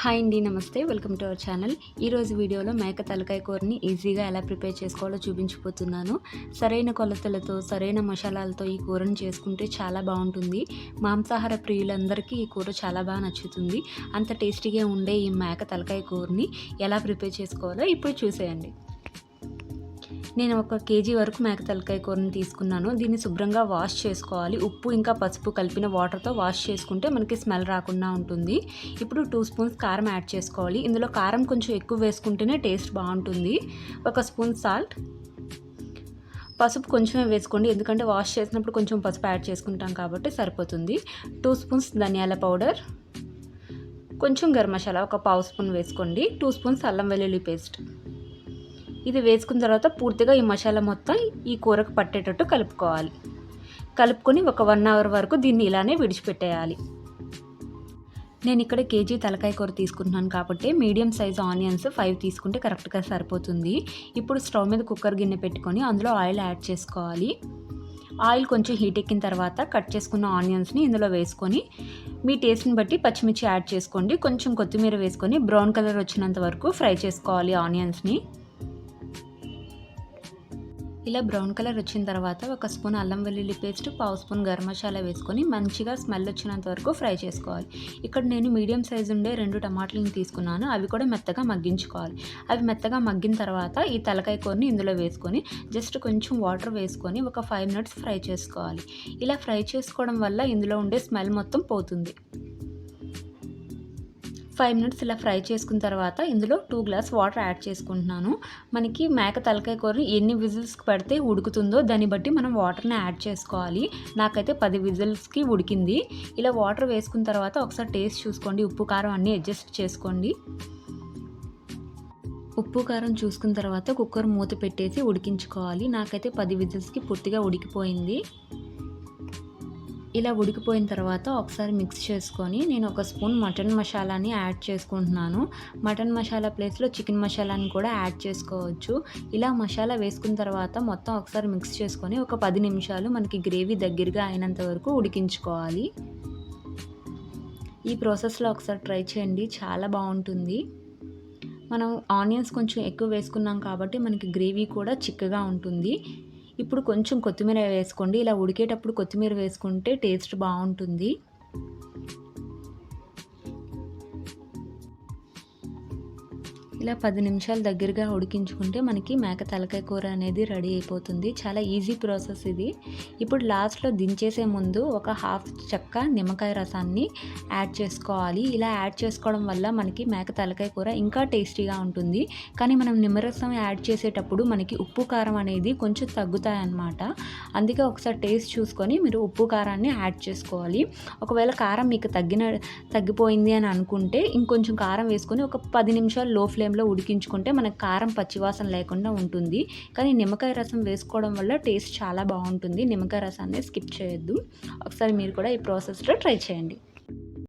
Hi అండి నమస్తే. Welcome to our channel. ఈరోజు వీడియోలో మేక తలకాయ కూరని ఈజీగా ఎలా ప్రిపేర్ చేసుకోవాలో చూపించిపోతున్నాను. సరైన కొలతలతో సరైన మసాలాలతో ఈ కూరని చేసుకుంటే చాలా బాగుంటుంది. మాంసాహార ప్రియులందరికీ ఈ కూర చాలా బాగా నచ్చుతుంది. అంత టేస్టీగా ఉండే ఈ మేక తలకాయ కూరని ఎలా ప్రిపేర్ చేసుకోవాలో ఇప్పుడు చూసేయండి. నేను ఒక కేజీ వరకు మేక తలకాయ కూరని తీసుకున్నాను. దీన్ని శుభ్రంగా వాష్ చేసుకోవాలి. ఉప్పు ఇంకా పసుపు కలిపిన వాటర్తో వాష్ చేసుకుంటే మనకి స్మెల్ రాకుండా ఉంటుంది. ఇప్పుడు టూ స్పూన్స్ కారం యాడ్ చేసుకోవాలి. ఇందులో కారం కొంచెం ఎక్కువ వేసుకుంటేనే టేస్ట్ బాగుంటుంది. ఒక స్పూన్ సాల్ట్. పసుపు కొంచెమే వేసుకోండి. ఎందుకంటే వాష్ చేసినప్పుడు కొంచెం పసుపు యాడ్ చేసుకుంటాం కాబట్టి సరిపోతుంది. టూ స్పూన్స్ ధనియాల పౌడర్. కొంచెం గరం మసాలా ఒక పావు స్పూన్ వేసుకోండి. టూ స్పూన్స్ అల్లం వెల్లుల్లి పేస్ట్. ఇది వేసుకున్న తర్వాత పూర్తిగా ఈ మసాలా మొత్తం ఈ కూరకు పట్టేటట్టు కలుపుకోవాలి. కలుపుకొని ఒక వన్ అవర్ వరకు దీన్ని ఇలానే విడిచిపెట్టేయాలి. నేను ఇక్కడ కేజీ తలకాయ కూర తీసుకుంటున్నాను కాబట్టి మీడియం సైజ్ ఆనియన్స్ ఫైవ్ తీసుకుంటే కరెక్ట్గా సరిపోతుంది. ఇప్పుడు స్టవ్ మీద కుక్కర్ గిన్నె పెట్టుకొని అందులో ఆయిల్ యాడ్ చేసుకోవాలి. ఆయిల్ కొంచెం హీట్ ఎక్కిన తర్వాత కట్ చేసుకున్న ఆనియన్స్ని ఇందులో వేసుకొని మీ టేస్ట్ని బట్టి పచ్చిమిర్చి యాడ్ చేసుకోండి. కొంచెం కొత్తిమీర వేసుకొని బ్రౌన్ కలర్ వచ్చినంత వరకు ఫ్రై చేసుకోవాలి ఆనియన్స్ని. ఇలా బ్రౌన్ కలర్ వచ్చిన తర్వాత ఒక స్పూన్ అల్లం వెల్లుల్లి పేస్ట్ పావు స్పూన్ గరం మసాలా వేసుకొని మంచిగా స్మెల్ వచ్చినంత వరకు ఫ్రై చేసుకోవాలి. ఇక్కడ నేను మీడియం సైజు ఉండే రెండు టమాటాలను తీసుకున్నాను. అవి కూడా మెత్తగా మగ్గించుకోవాలి. అవి మెత్తగా మగ్గిన తర్వాత ఈ తలకాయ కూరని ఇందులో వేసుకొని జస్ట్ కొంచెం వాటర్ వేసుకొని ఒక ఫైవ్ మినిట్స్ ఫ్రై చేసుకోవాలి. ఇలా ఫ్రై చేసుకోవడం వల్ల ఇందులో ఉండే స్మెల్ మొత్తం పోతుంది. ఫైవ్ మినిట్స్ ఇలా ఫ్రై చేసుకున్న తర్వాత ఇందులో టూ గ్లాస్ వాటర్ యాడ్ చేసుకుంటున్నాను. మనకి మేక తలకాయ కూర ఎన్ని విజిల్స్కి పెడితే ఉడుకుతుందో దాన్ని బట్టి మనం వాటర్ని యాడ్ చేసుకోవాలి. నాకైతే పది విజిల్స్కి ఉడికింది. ఇలా వాటర్ వేసుకున్న తర్వాత ఒకసారి టేస్ట్ చూసుకోండి. ఉప్పు కారం అన్నీ అడ్జస్ట్ చేసుకోండి. ఉప్పు కారం చూసుకున్న తర్వాత కుక్కర్ మూత పెట్టేసి ఉడికించుకోవాలి. నాకైతే పది విజిల్స్కి పూర్తిగా ఉడికిపోయింది. ఇలా ఉడికిపోయిన తర్వాత ఒకసారి మిక్స్ చేసుకొని నేను ఒక స్పూన్ మటన్ మసాలాని యాడ్ చేసుకుంటున్నాను. మటన్ మసాలా ప్లేస్లో చికెన్ మసాలాని కూడా యాడ్ చేసుకోవచ్చు. ఇలా మసాలా వేసుకున్న తర్వాత మొత్తం ఒకసారి మిక్స్ చేసుకొని ఒక పది నిమిషాలు మనకి గ్రేవీ దగ్గరగా అయినంత వరకు ఉడికించుకోవాలి. ఈ ప్రాసెస్లో ఒకసారి ట్రై చేయండి. చాలా బాగుంటుంది. మనం ఆనియన్స్ కొంచెం ఎక్కువ వేసుకున్నాం కాబట్టి మనకి గ్రేవీ కూడా చిక్కగా ఉంటుంది. ఇప్పుడు కొంచెం కొత్తిమీర వేసుకోండి. ఇలా ఉడికేటప్పుడు కొత్తిమీర వేసుకుంటే టేస్ట్ బాగుంటుంది. ఇలా పది నిమిషాలు దగ్గరగా ఉడికించుకుంటే మనకి మేక తలకాయ కూర అనేది రెడీ అయిపోతుంది. చాలా ఈజీ ప్రాసెస్ ఇది. ఇప్పుడు లాస్ట్లో దించేసే ముందు ఒక హాఫ్ చెక్క నిమ్మకాయ రసాన్ని యాడ్ చేసుకోవాలి. ఇలా యాడ్ చేసుకోవడం వల్ల మనకి మేక తలకాయ కూర ఇంకా టేస్టీగా ఉంటుంది. కానీ మనం నిమ్మరసం యాడ్ చేసేటప్పుడు మనకి ఉప్పు కారం అనేది కొంచెం తగ్గుతాయి అన్నమాట అందుకే ఒకసారి టేస్ట్ చూసుకొని మీరు ఉప్పు కారాన్ని యాడ్ చేసుకోవాలి. ఒకవేళ కారం మీకు తగ్గిన తగ్గిపోయింది అని అనుకుంటే ఇంకొంచెం కారం వేసుకొని ఒక పది నిమిషాలు లో ఫ్లేమ్ రసంలో ఉడికించుకుంటే మనకు కారం పచ్చివాసన లేకుండా ఉంటుంది. కానీ నిమ్మకాయ రసం వేసుకోవడం వల్ల టేస్ట్ చాలా బాగుంటుంది. నిమ్మకాయ రసాన్ని స్కిప్ చేయొద్దు. ఒకసారి మీరు కూడా ఈ ప్రాసెస్లో ట్రై చేయండి.